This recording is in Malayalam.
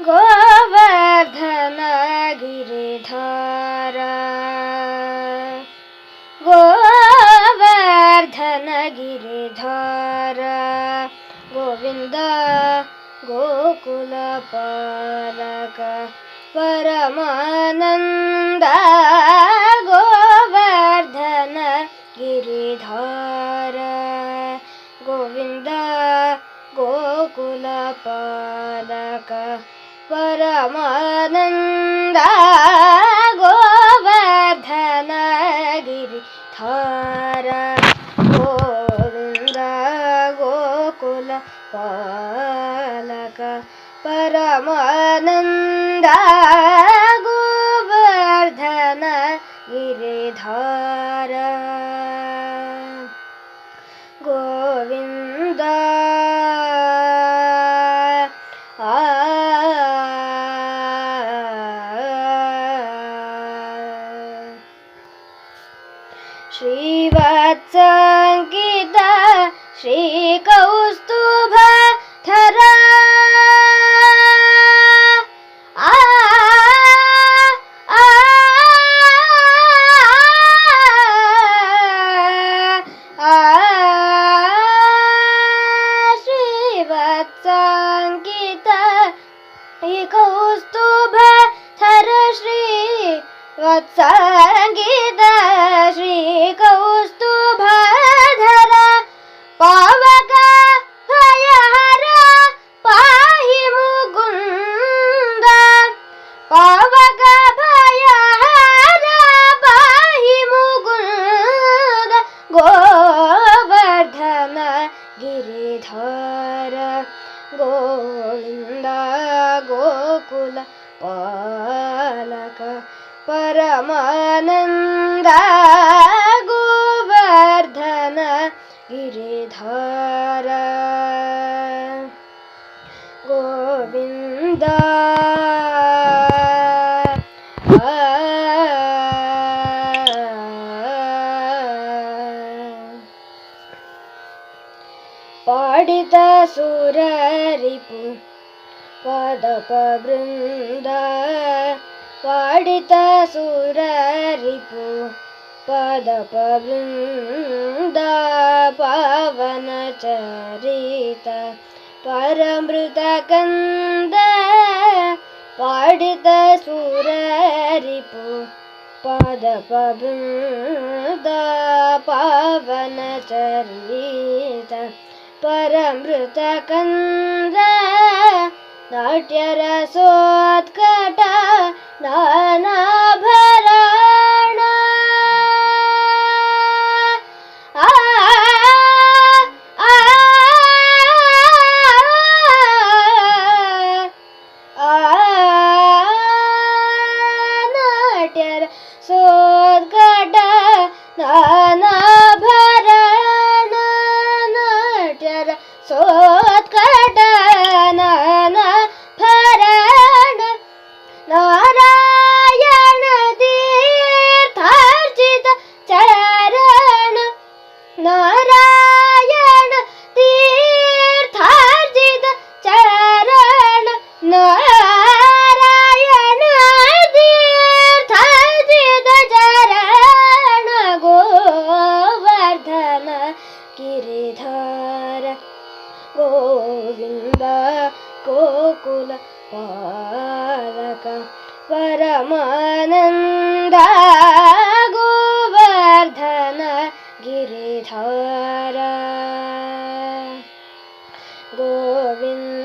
गोवर्धन गिरिधार गोवर्धन गिरिधार गोविन्द गोकुलपालक परमानन्द गोवर्धन गिरिधार गोविन्द गोकुलपालक ಪರಮಾನಂದ ಗೋವರ್ಧನ ಗಿರಿ ಧಾರ ಗೋವಿಂದ ಗೋಕುಲ ಪಾಲಕ ಪರಮಾನಂದ ಗೋವರ್ಧನ ಗಿರಿಧಾರ श्रीवत्सङता श्री कौस्तुभ श्रीवत्सङ्गीता श्रीकौस्तुभधरा कौस्तुभ थर श्री वत्स गोविन्द गोकुल पालक परमानन्द गोवर्धन गिरिधर। गोविन्द പാടിത സുരരിപ്പു പദപ വൃന്ദ പാടിത സുരരിപ്പു പദപ വൃന്ദ പവന ചരിത പരമൃത കന്ദ പാടിത സുരരിപ്പു പദപ വൃന്ദ ചരിത परमृतकन्द नाट्यरसोत्कट कन्द्रोत् गिरिधार गोविन्द गोकुल पारक परमानन्द गोवर्धन गिरिधार गोविन्द